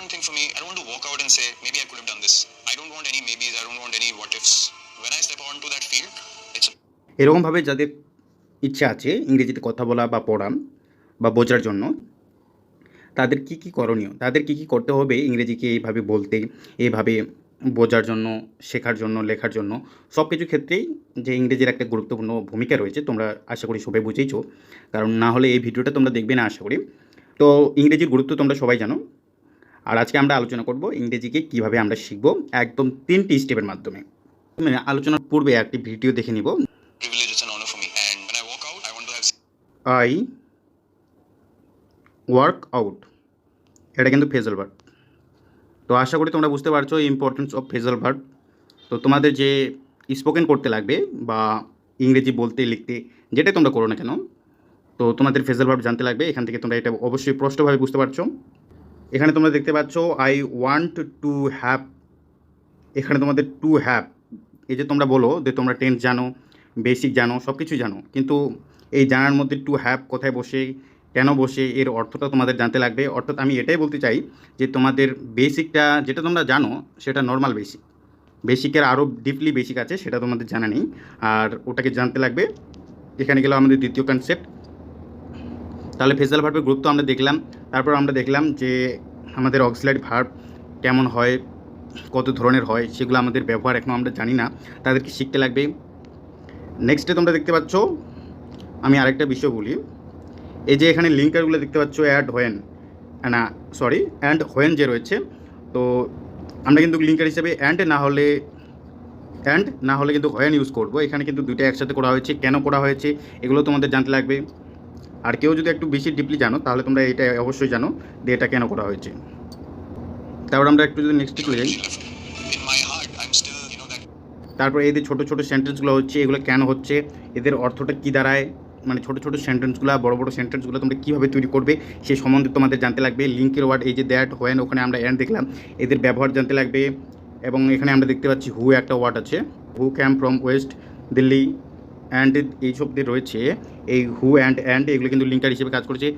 important thing for me, I don't want to walk out and say, maybe I could have done this. I don't want any maybes, I don't want any what ifs. When I step onto that field, it's a এরকমভাবে যাদের ইচ্ছা আছে ইংরেজিতে কথা বলা বা পড়া বা বোঝার জন্য তাদের কি কি করণীয়? তাদের কি কি করতে হবে ইংরেজিকে এইভাবে বলতে এইভাবে বোঝার জন্য শেখার জন্য লেখার জন্য? সব কিছু ক্ষেত্রেই যে ইংরেজির একটা গুরুত্বপূর্ণ ভূমিকা রয়েছে তোমরা আশা করি সবাই বুঝেইছো। কারণ না হলে এই ভিডিওটা তোমরা দেখবে না আশা করি। তো ইংরেজির গুরুত্ব তোমরা সবাই জানো। আর আজকে আমরা আলোচনা করব ইংরেজিকে কীভাবে আমরা শিখব একদম তিনটি স্টেপের মাধ্যমে। আলোচনার পূর্বে একটি ভিডিও দেখে নিব। আই ওয়ার্ক আউট এটা কিন্তু ফেজাল ভার্ব তো আশা করি তোমরা বুঝতে পারছ ইম্পর্টেন্স অফ ফেজাল ভার্ব তো তোমাদের যে স্পোকেন করতে লাগবে বা ইংরেজি বলতে লিখতে যেটাই তোমরা করো না কেন তো তোমাদের ফেজাল ভার্ব জানতে লাগবে। এখান থেকে তোমরা এটা অবশ্যই স্পষ্টভাবে বুঝতে পারছ। এখানে তোমরা দেখতে পাচ্ছ আই ওয়ান্ট টু হ্যাভ এখানে তোমাদের টু হ্যাভ এই যে তোমরা বলো যে তোমরা টেন্স জানো বেসিক জানো সব কিছু জানো, কিন্তু এই জানার মধ্যে টু হ্যাভ কোথায় বসে, কেন বসে, এর অর্থটা তোমাদের জানতে লাগবে। অর্থাৎ আমি এটাই বলতে চাই যে তোমাদের বেসিকটা যেটা তোমরা জানো, সেটা নর্মাল বেসিক বেসিকের আরও ডিপলি বেসিক আছে, সেটা তোমাদের জানা নেই। আর ওটাকে জানতে লাগবে, এখানে গেল আমাদের দ্বিতীয় কনসেপ্ট তাহলে ফেজাল ভার্বের গুরুত্ব আমরা দেখলাম। তারপর আমরা দেখলাম যে আমাদের অক্সিলারি ভার্ব কেমন হয়, কত ধরনের হয়, সেগুলো আমাদের ব্যবহার এখনও আমরা জানি না। তাদেরকে শিখতে লাগবে। নেক্সটে তোমরা দেখতে পাচ্ছ, আমি আরেকটা বিষয় বলি। এই যে এখানে লিঙ্কারগুলো দেখতে পাচ্ছ অ্যাড হোয়েন না সরি অ্যান্ড হোয়েন যে রয়েছে, তো আমরা কিন্তু লিঙ্কার হিসেবে অ্যান্ড না হলে অ্যান্ড না হলে কিন্তু হোয়েন ইউজ করব। এখানে কিন্তু দুইটা একসাথে করা হয়েছে, কেন করা হয়েছে, এগুলো তোমাদের জানতে লাগবে। আর কেউ যদি একটু বেশি ডিপলি জানো, তাহলে তোমরা এটা অবশ্যই জানো যে এটা কেন করা হয়েছে। তারপর আমরা একটু যদি নেক্সট চলে যাই। তারপর এদের ছোট ছোট সেন্টেন্সগুলো হচ্ছে, এগুলো কেন হচ্ছে, এদের অর্থটা কী দাঁড়ায় মানে ছোট ছোট সেন্টেন্সগুলো বড় বড় সেন্টেন্সগুলো তোমরা কীভাবে তৈরি করবে সেই সম্বন্ধে তোমাদের জানতে লাগবে। লিঙ্কের ওয়ার্ড এই যে দ্যাট হোয়েন ওখানে আমরা অ্যান্ড দেখলাম, এদের ব্যবহার জানতে লাগবে। এবং এখানে আমরা দেখতে পাচ্ছি হু একটা ওয়ার্ড আছে। Who came from west Delhi and এইসব দিয়ে রয়েছে এই হু অ্যান্ড অ্যান্ড এগুলো কিন্তু লিঙ্কার হিসেবে কাজ করেছে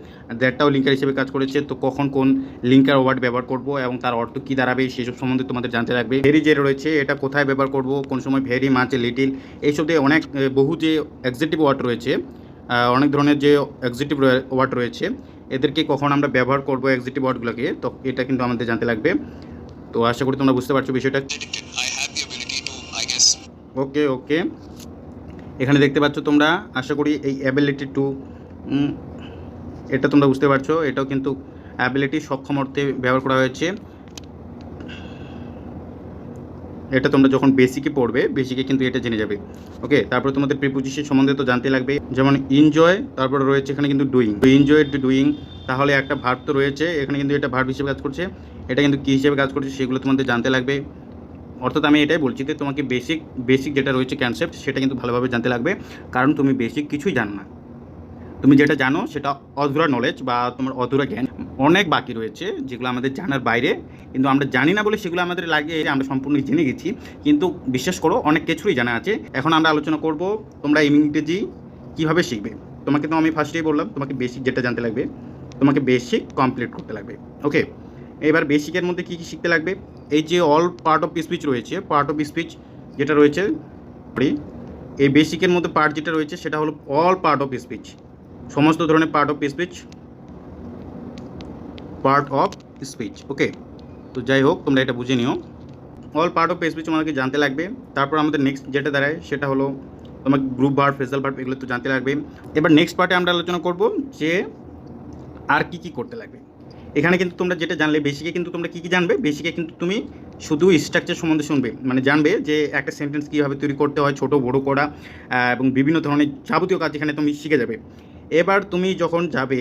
দ্যাটটাও লিঙ্কার হিসেবে কাজ করেছে তো কখন কোন লিঙ্কার ওয়ার্ড ব্যবহার করব এবং তার অর্থ কী দাঁড়াবে সেসব সম্বন্ধে তোমাদের জানতে লাগবে। ভেরি যে রয়েছে এটা কোথায় ব্যবহার করব কোন সময় ভেরি মাছ লিটিল এইসব দিয়ে অনেক বহু যে এক্সিটিভ ওয়ার্ড রয়েছে অনেক ধরনের যে এক্সিটিভ ওয়ার্ড রয়েছে এদেরকে কখন আমরা ব্যবহার করব এক্সিটিভ ওয়ার্ডগুলোকে তো এটা কিন্তু আমাদের জানতে লাগবে। তো আশা করি তোমরা বুঝতে পারছ বিষয়টা। ওকে ওকে এখানে দেখতে পাচ্ছ তোমরা, আশা করি এই অ্যাবিলিটি টু এটা তোমরা বুঝতে পারছ, এটাও কিন্তু অ্যাবিলিটি সক্ষম অর্থে ব্যবহার করা হয়েছে। এটা তোমরা যখন বেসিকে পড়বে বেসিকে কিন্তু এটা জেনে যাবে। ওকে তারপর তোমাদের প্রিপোজিশন সম্বন্ধে তো জানতে লাগবে। যেমন ইনজয় তারপরে রয়েছে এখানে কিন্তু ডুইং এনজয় ডুইং তাহলে একটা ভার্ব তো রয়েছে, এখানে কিন্তু এটা ভার্ব হিসেবে কাজ করছে। এটা কিন্তু কী হিসেবে কাজ করছে, সেগুলো তোমাদের জানতে লাগবে। অর্থাৎ আমি এটাই বলছি যে তোমাকে বেসিক বেসিক যেটা রয়েছে কনসেপ্ট সেটা কিন্তু ভালোভাবে জানতে লাগবে। কারণ তুমি বেসিক কিছুই জানো না। তুমি যেটা জানো সেটা অধুরা নলেজ বা তোমার অধুরা জ্ঞান। অনেক বাকি রয়েছে যেগুলো আমাদের জানার বাইরে। কিন্তু আমরা জানি না বলে সেগুলো আমাদের লাগে, আমরা সম্পূর্ণ জেনে গেছি। কিন্তু বিশ্বাস করো, অনেক কিছুই জানা আছে। এখন আমরা আলোচনা করব তোমরা ইংরেজি কীভাবে শিখবে? তোমাকে তো আমি ফার্স্টেই বললাম, তোমাকে বেসিক যেটা জানতে লাগবে, তোমাকে বেসিক কমপ্লিট করতে লাগবে। ওকে এবার বেসিকের মধ্যে কী কী শিখতে লাগবে? এই যে অল পার্ট অফ স্পিচ রয়েছে পার্ট অফ স্পিচ যেটা রয়েছে এই বেসিকের মধ্যে পার্ট যেটা রয়েছে সেটা হলো অল পার্ট অফ স্পিচ সমস্ত ধরনের part of speech part of speech okay তো যাই হোক, তোমরা এটা বুঝে নিও। অল পার্ট অফ স্পিচ তোমাকে জানতে লাগবে। তারপর আমাদের নেক্সট যেটা দাঁড়ায় সেটা হলো তোমাকে গ্রুপ ভার্ব ফেজাল ভার্ব এগুলো তো জানতে লাগবে। এবার নেক্সট পার্টে আমরা আলোচনা করব যে আর কি কি করতে লাগবে। এখানে কিন্তু তোমরা যেটা জানলে বেসিকে কিন্তু তোমরা কী কী জানবে? বেসিকে কিন্তু তুমি শুধু স্ট্রাকচার সম্বন্ধে শুনবে। মানে জানবে যে একটা সেন্টেন্স কীভাবে তৈরি করতে হয়, ছোট, বড় করা এবং বিভিন্ন ধরনের যাবতীয় কাজ এখানে তুমি শিখে যাবে। এবার তুমি যখন যাবে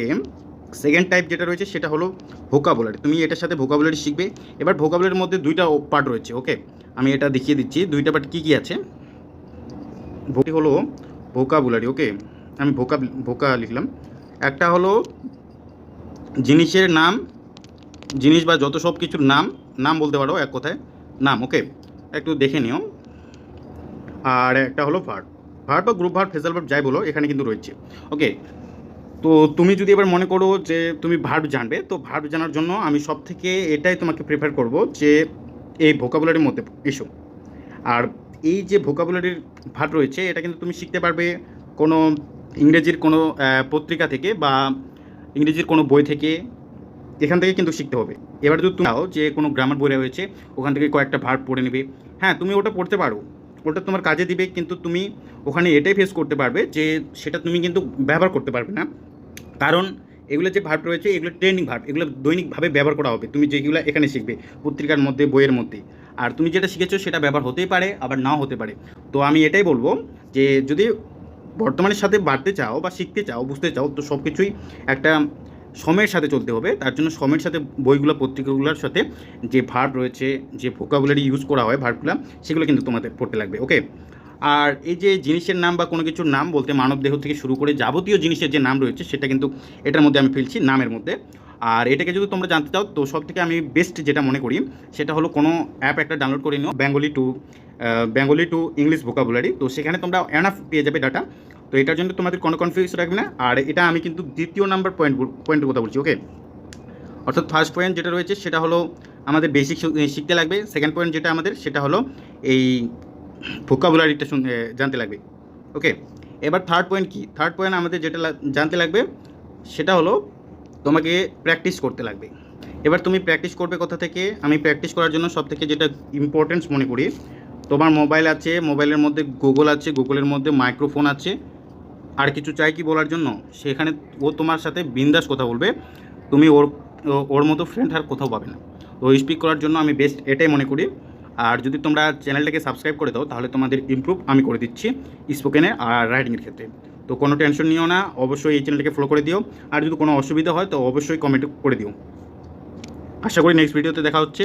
সেকেন্ড টাইপ যেটা রয়েছে সেটা হলো ভোকাবুলারি তুমি এটার সাথে ভোকাবুলারি শিখবে। এবার ভোকাবুলারির মধ্যে দুইটা পার্ট রয়েছে ওকে আমি এটা দেখিয়ে দিচ্ছি। দুইটা পার্ট কী কী আছে? ভোটি হলো ভোকাবুলারি ওকে আমি ভোকা ভোকা লিখলাম। একটা হলো জিনিসের নাম, জিনিস বা যত সব কিছুর নাম নাম বলতে পারো এক কথায়। নাম, ওকে? একটু দেখে নিও। আর একটা হলো ভার্ট ভার্ট বা গ্রুপ ভার্ট ফেজাল ভার্ট যাই বলো, এখানে কিন্তু রয়েছে। ওকে? তো তুমি যদি এবার মনে করো যে তুমি ভার্ব জানবে, তো ভার্ব জানার জন্য আমি সব থেকে এটাই তোমাকে প্রেফার করব যে এই ভোকাবুলারির মধ্যে এসো। আর এই যে ভোকাবুলারির ভার্ব রয়েছে, এটা কিন্তু তুমি শিখতে পারবে কোনো ইংরেজির কোনো পত্রিকা থেকে বা ইংরেজির কোনো বই থেকে এখান থেকে কিন্তু শিখতে হবে। এবার যদি তুমি চাও যে কোনো গ্রামার বই রয়েছে, ওখান থেকে কয়েকটা ভার্ব পড়ে নেবে। হ্যাঁ তুমি ওটা পড়তে পারো। ওটা তোমার কাজে দিবে, কিন্তু তুমি ওখানে এটাই ফেস করতে পারবে যে সেটা তুমি কিন্তু ব্যবহার করতে পারবে না। কারণ এগুলো যে ভার্ব রয়েছে, এগুলো ট্রেনিং ভার্ব এগুলো দৈনিকভাবে ব্যবহার করা হবে। তুমি যেগুলো এখানে শিখবে, পত্রিকার মধ্যে, বইয়ের মধ্যে। আর তুমি যেটা শিখেছো সেটা ব্যবহার হতেই পারে, আবার নাও হতে পারে। তো আমি এটাই বলব যে যদি বর্তমানের সাথে বাড়তে চাও বা শিখতে চাও, বুঝতে চাও, তো সব কিছুই একটা সময়ের সাথে চলতে হবে। তার জন্য সময়ের সাথে বইগুলো, পত্রিকাগুলোর সাথে যে ভার্ব রয়েছে, যে ভোকাবুলারি ইউজ করা হয় ভার্বগুলো সেগুলো কিন্তু তোমাদের পড়তে লাগবে ওকে আর এই যে জিনিসের নাম বা কোনো কিছুর নাম বলতে মানবদেহ থেকে শুরু করে যাবতীয় জিনিসের যে নাম রয়েছে, সেটা কিন্তু এটার মধ্যে আমি ফেলছি, নামের মধ্যে। আর এটাকে যদি তোমরা জানতে চাও, তো সব থেকে আমি বেস্ট যেটা মনে করি, সেটা হলো কোনো অ্যাপ একটা ডাউনলোড করে নিও Bengali to Bengali to English vocabulary তো সেখানে তোমরা এনাফ পেয়ে যাবে ডাটা তো এটার জন্য তোমাদের কোনো কনফিউজ রাখবে না। আর এটা আমি কিন্তু দ্বিতীয় নাম্বার পয়েন্ট পয়েন্টের কথা বলছি ওকে অর্থাৎ ফার্স্ট পয়েন্ট যেটা রয়েছে, সেটা হলো আমাদের বেসিক শিখতে লাগবে। সেকেন্ড পয়েন্ট যেটা আমাদের, সেটা হলো এই ভোকাবুলারিটা জানতে লাগবে ওকে এবার থার্ড পয়েন্ট কি? থার্ড পয়েন্ট আমাদের যেটা জানতে লাগবে, সেটা হলো তোমাকে প্র্যাকটিস করতে লাগবে। এবার তুমি প্র্যাকটিস করবে কোথা থেকে? আমি প্র্যাকটিস করার জন্য সব থেকে যেটা ইম্পর্টেন্স মনে করি, তোমার মোবাইল আছে মোবাইলের মধ্যে গুগল আছে গুগলের মধ্যে মাইক্রোফোন আছে। আর কিছু চাই কি বলার জন্য? সেখানে ও তোমার সাথে বিন্দাস কথা বলবে। তুমি ওর ওর মতো ফ্রেন্ড আর কোথাও পাবে না। তো স্পিক করার জন্য আমি বেস্ট এটাই মনে করি। আর যদি তোমরা চ্যানেলটাকে সাবস্ক্রাইব করে দাও, তাহলে তোমাদের ইমপ্রুভ আমি করে দিচ্ছি স্পোকেনে আর রাইটিংয়ের ক্ষেত্রে। তো কোনো টেনশন নিও না, অবশ্যই এই চ্যানেলটাকে ফলো করে দিও। আর যদি কোনো অসুবিধা হয়, তো অবশ্যই কমেন্ট করে দিও। আশা করি নেক্সট ভিডিওতে দেখা হচ্ছে।